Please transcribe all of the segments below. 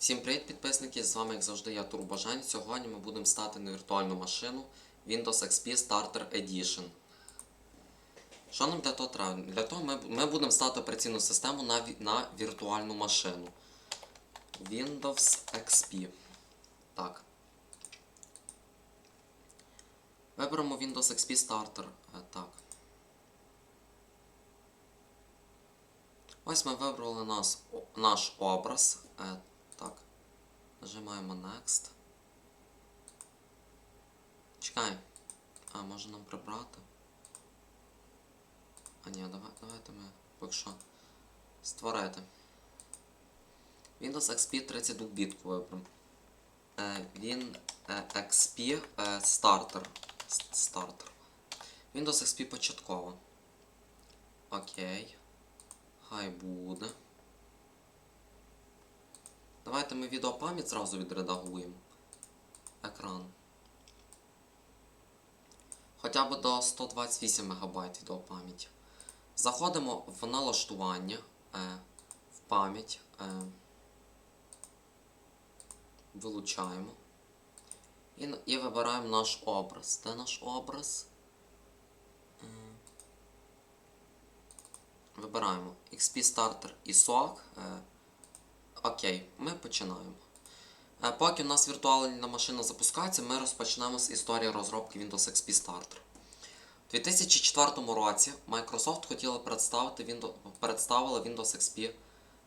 Всім привіт, підписники! З вами, як завжди, я Турбожань. Сьогодні ми будемо стати на віртуальну машину Windows XP Starter Edition. Що нам для того треба? Для того ми, ми будемо стати операційну систему на, на віртуальну машину. Windows XP. Так. Виберемо Windows XP Starter. Е, Так. Ось ми вибрали нас, наш образ. Нажимаємо Next. Чекай. А, може нам прибрати? А ні, давай, давайте ми поки що створити. Windows XP 32 бітку виберемо. Він XP Starter. Starter. Windows XP початкова. Окей. Хай буде. Давайте ми відеопам'ять зразу відредагуємо. Екран. Хоча б до 128 МБ відеопам'яті. Заходимо в налаштування, е, в пам'ять. Е, вилучаємо. І, і вибираємо наш образ. Де наш образ? Е, Вибираємо XP Starter і SOAK. Е, Окей, ми починаємо. Е, Поки у нас віртуальна машина запускається, ми розпочнемо з історії розробки Windows XP Starter. У 2004 році Microsoft хотіла представити Windows, представила Windows XP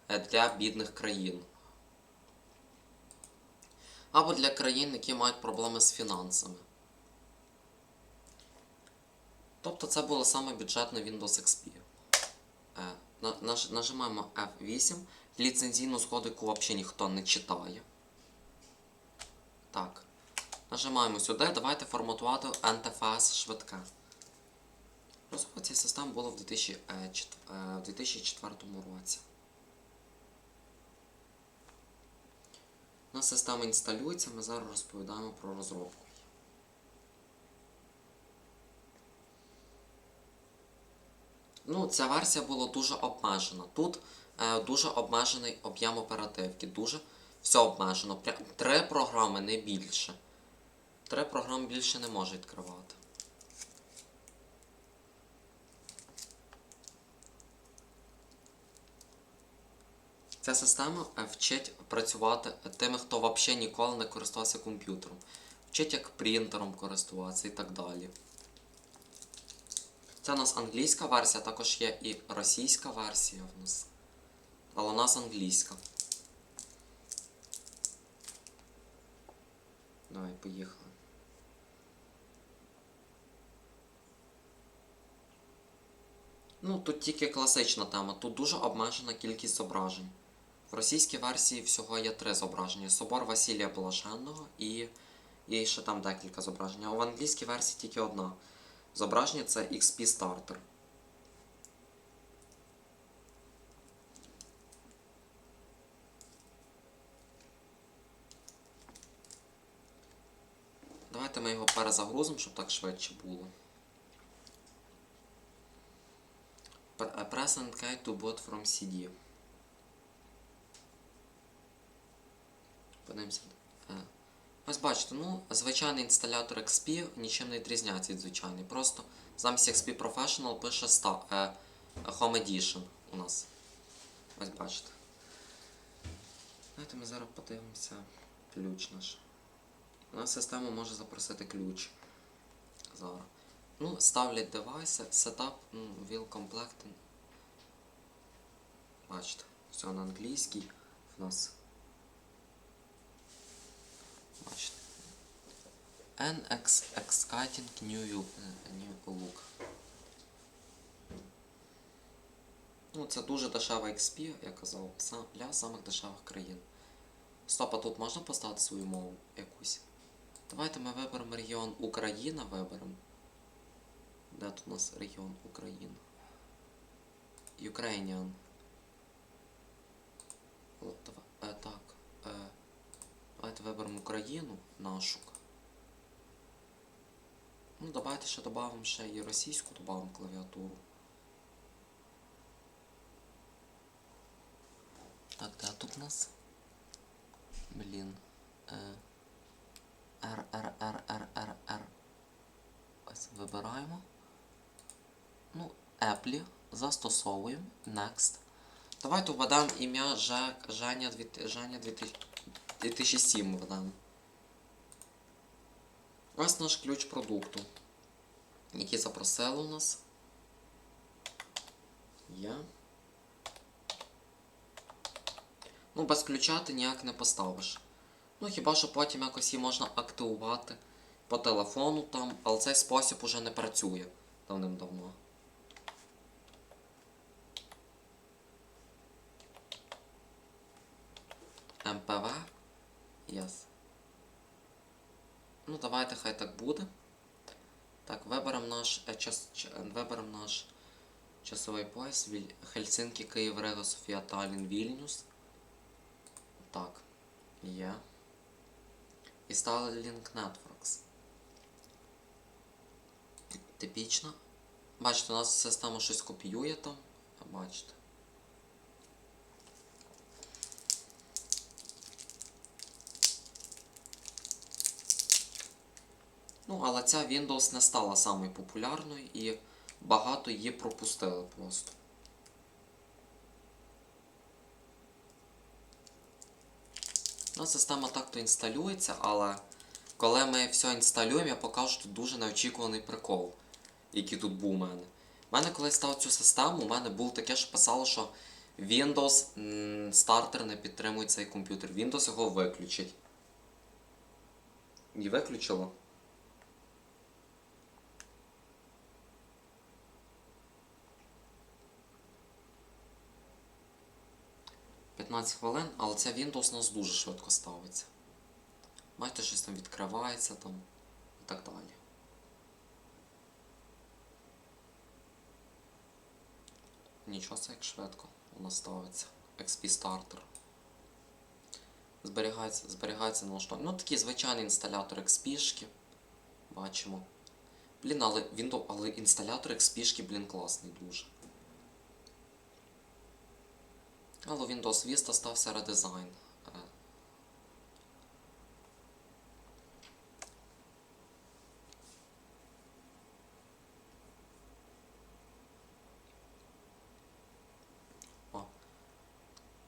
е, для бідних країн. Або для країн, які мають проблеми з фінансами. Тобто це було саме бюджетне Windows XP. Е, на- наж- Нажимаємо F8. Ліцензійну згоду, яку взагалі ніхто не читає. Так. Нажимаємо сюди. Давайте форматувати NTFS швидке. Розробка цієї системи було в 2004, е, 2004 році. У нас система інсталюється, ми зараз розповідаємо про розробку. Ну, ця версія була дуже обмежена. Тут е, дуже обмежений об'єм оперативки. Дуже все обмежено. Три програми, не більше. Три програми більше не може відкривати. Ця система е, вчить працювати тими, хто взагалі ніколи не користувався комп'ютером. Вчить як принтером користуватися і так далі. Це у нас англійська версія, також є і російська версія в нас. Але у нас англійська. Давай, поїхали. Ну, тут тільки класична тема, тут дуже обмежена кількість зображень. В російській версії всього є три зображення: Собор Василія Блаженного і, і ще там декілька зображень. А в англійській версії тільки одна. Зображення це XP Starter. Давайте перезагрузимо, щоб так швидше було. Pre- Press and K to boot from CD. Подивимося. Е, Ось бачите, ну, звичайний інсталятор XP нічим не відрізняється від звичайний. Просто замість XP Professional пише е, Home Edition у нас. Ось бачите. Давайте ми зараз подивимося ключ наш. У нас система може запросити ключ. Зараз. Ну, ставлять девайси, setup, ну, will complect. Бачите, все на англійській в нас. Бачите. NX Exciting New, Look. Ну, це дуже дешева XP, я казав, для самих дешевих країн. Стоп, а тут можна поставити свою мову якусь? Давайте ми виберемо регіон Україна, виберемо. Де тут у нас регіон Україна? Ukrainian. О, дава- е, так. Е, давайте виберемо Україну нашу. Ну, давайте ще додамо ще і російську додамо клавіатуру. Так, де тут у нас? Блін. Е. R, R, R, R, R, R. Ось вибираємо. Ну, Apple. Застосовуємо. Next. Давайте введемо ім'я Женя, 2000 Женя 2000 2007 введемо. Ось наш ключ продукту. Який запросили у нас. Є. Ну, без ключа ти ніяк не поставиш. Ну, хіба що потім якось її можна активувати по телефону там, але цей спосіб уже не працює давним-давно. МПВ? Yes. Ну, давайте хай так буде. Так, виберемо наш, е, час, е, наш часовий пояс. Хельсинки, Київ, Рига, Софія, Таллін, Вільнюс. Так, є. І Starlink Networks. Типічно. Бачите, у нас система щось копіює там. Бачите. Ну, але ця Windows не стала самою популярною і багато її пропустили просто. Ну, система так-то інсталюється, але коли ми все інсталюємо, я покажу тут дуже неочікуваний прикол, який тут був у мене. У мене, коли я став цю систему, у мене було таке, що писало, що Windows стартер не підтримує цей комп'ютер. Windows його виключить. І виключило. — 15 хвилин, але це Windows у нас дуже швидко ставиться. Бачите, щось там відкривається там і так далі. Нічого це як швидко у нас ставиться. XP Starter. Зберігається, зберігається налаштування. Ну такий звичайний інсталятор XP-шки. Бачимо. Блін, але Windows, але інсталятор XP-шки, блін, класний дуже. Але Windows Vista стався редизайн. Е.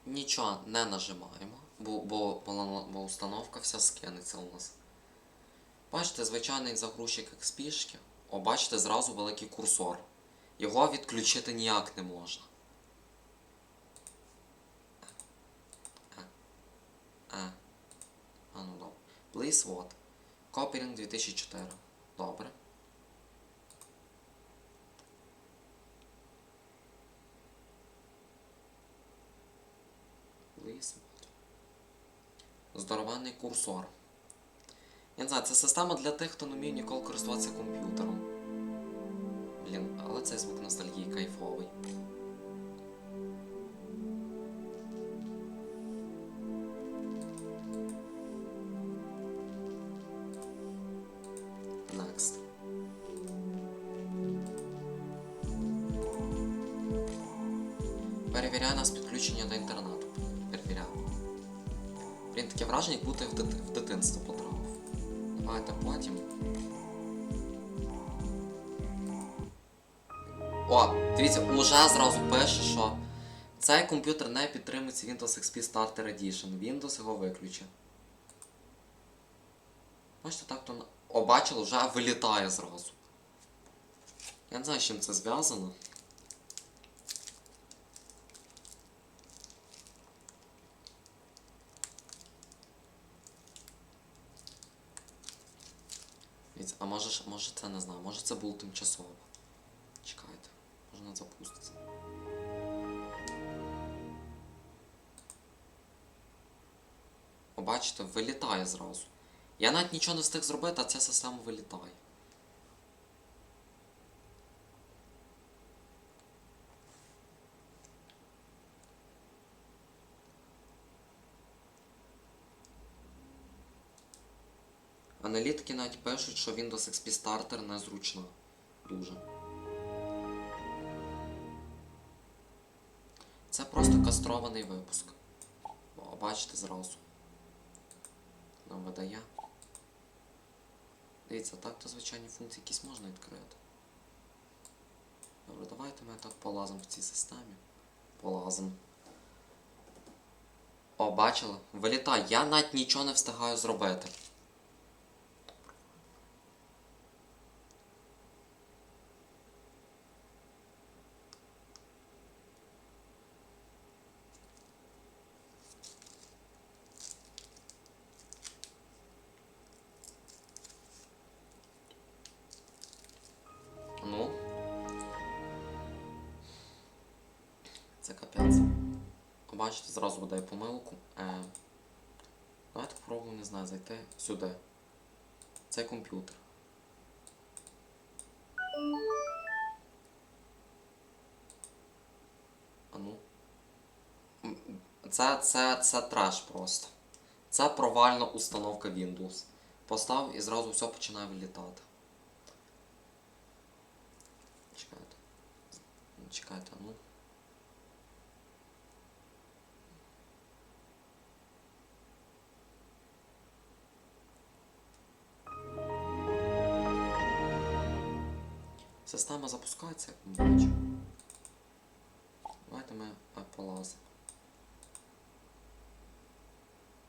Нічого не нажимаємо, бо, бо, бо установка вся скинеться у нас. Бачите, звичайний загрузчик XP. О, бачите, зразу великий курсор. Його відключити ніяк не можна. А. А, ну Please what? Copyright 2004. Добре. Please what? Здоровенний курсор. Я не знаю, це система для тих, хто не вміє ніколи користуватися комп'ютером. Блін, але цей звук ностальгії кайфовий. Перевіряє нас підключення до інтернету. Перевіряє. Блін, таке враження, як будто в, дити... в дитинство потрапив. Давайте потім. О, дивіться, уже зразу пише, що цей комп'ютер не підтримується Windows XP Starter Edition. Windows його виключить. Бачите, так то О, бачили, вже вилітає зразу. Я не знаю, з чим це зв'язано. А може, може це не знаю, може це було тимчасово. Чекайте, може не запуститься. Бачите, вилітає зразу. Я навіть нічого не встиг зробити, а ця система вилітає. Аналітики навіть пишуть, що Windows XP Starter незручна. Дуже. Це просто кастрований випуск. Бачите зразу. нам видає. Дивіться, так то звичайні функції якісь можна відкрити. Добре, давайте ми так полазимо в цій системі. Полазимо. О, бачили? Вилітай, я навіть нічого не встигаю зробити. Бачите, зразу видає помилку. Е, давайте спробуємо, не знаю, зайти сюди. Це комп'ютер. А ну. Це, це, це треш просто. Це провальна установка Windows. Постав і зразу все починає вилітати. Чекайте. Чекайте, ну. Система запускається, як ми бачимо. Давайте ми е, полазимо.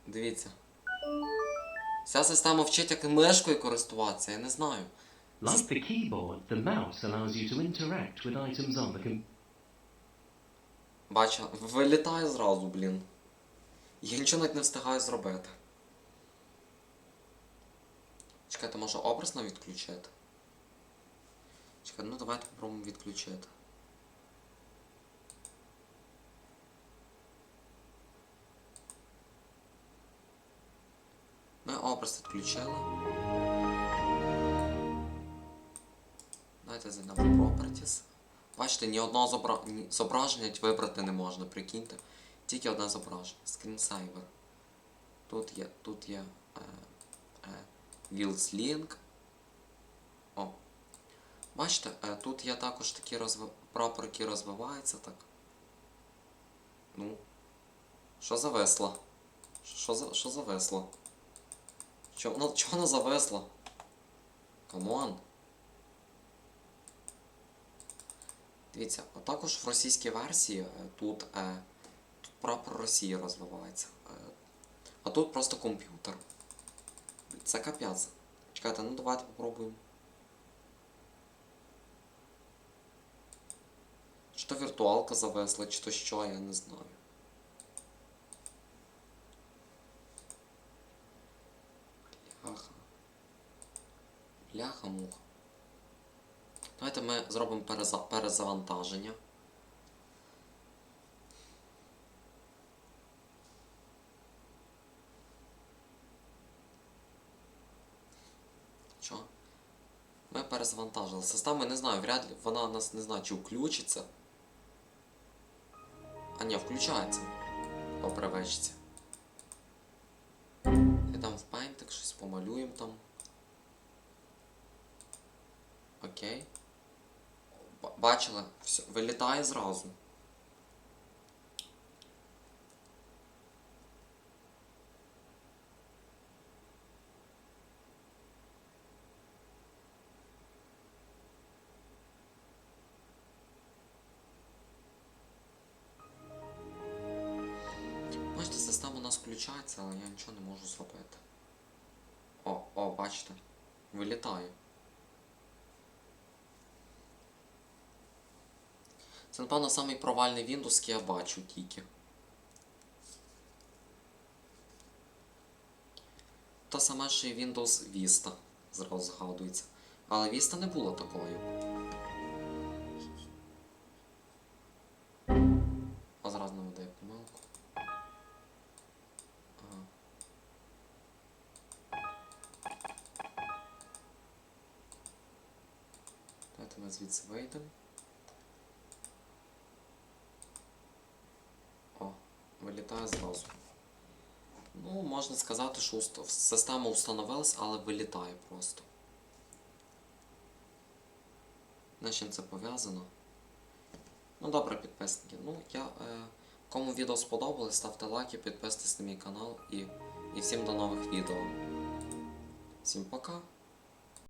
Дивіться. Вся система вчить, як мишкою користуватися, я не знаю. Like the keyboard, the mouse allows you to interact with items on the Бачу, вилітає зразу, блін. Я нічого навіть не встигаю зробити. Чекайте, може образ нам відключити? Чекайте, ну давайте попробуємо відключити. Ми образ відключили. Давайте зайдемо в Properties. Бачите, ні одного зобра... ні... зображення вибрати не можна, прикиньте. Тільки одне зображення. Screensaver. Тут є, тут є е, е, Wheels Link. Бачите, е, тут є також такі розв... прапор, який розвивається так. Ну. Що зависло? Що за що зависло? Чо воно чого воно зависло? Камон. Дивіться, а також в російській версії е, тут, е, тут прапор Росії розвивається. Е, а тут просто комп'ютер. Це капець. Чекайте, ну давайте попробуємо. Чи то віртуалка зависла, чи то що, я не знаю. Бляха. Бляха муха. Давайте ми зробимо переза... перезавантаження. Що? Ми перезавантажили. Система, не знаю, вряд ли вона нас не знаю, чи включиться. А ні, включається. Поправечці. І там в Paint щось помалюємо там. Окей. Бачила? Все, вилітає зразу. Включається, але я нічого не можу зробити. О, о, бачите. Вилітає. Це, напевно, самий провальний Windows, який я бачу тільки. Те саме, що і Windows Vista зразу згадується. Але Vista не було такою. Давайте ми звідси вийдемо. О, вилітає зразу. Ну, можна сказати, що система установилась, але вилітає просто. З чим це пов'язано. Ну добре, підписники. Ну, я, е, кому відео сподобалось, ставте лайки, підписуйтесь на мій канал і і всім до нових відео. Всім пока!